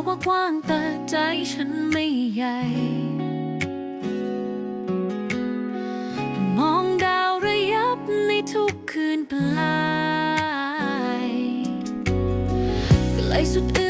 กว่ากว้างแต่ใจฉันไม่ใหญ่ มองดาวระยับในทุกคืนปลายไกลสุดอื่น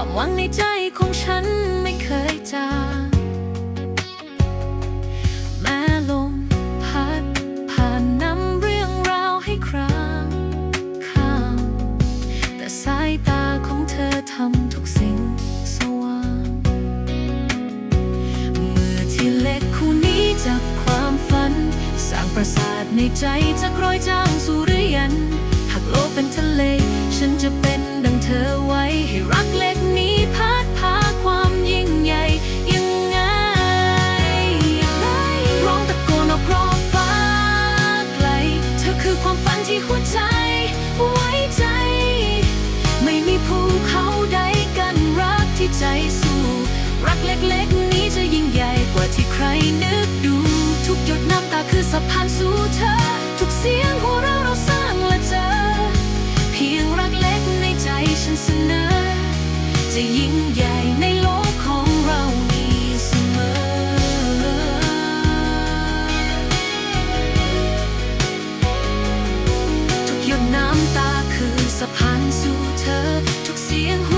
ความหวังในใจของฉันไม่เคยจางแม้ลมพัดผ่านนำเรื่องราวให้ครางข้ามแต่สายตาของเธอทำทุกสิ่งสว่างเมื่อที่เล็กคู่นี้จากความฝัน สร้างปราสาทในใจจากรอยจางสู่เรืยัน หากโลกเป็นทะเล ฉันจะเป็นดังเธอ หัวใจ ไว้ใจ ไม่มีภูเขาใดกันรักที่ใจสู้ รักเล็กๆนี้จะยิ่งใหญ่กว่าที่ใครนึกดู ทุกหยดน้ำตาคือสะพานสู่เธอ ทุกเสียงหัวเราเราสร้างและเจอ เพียงรักเล็กในใจฉันเสนอ จะยิ่ง สะพานสู่เธอทุกเสียงหัว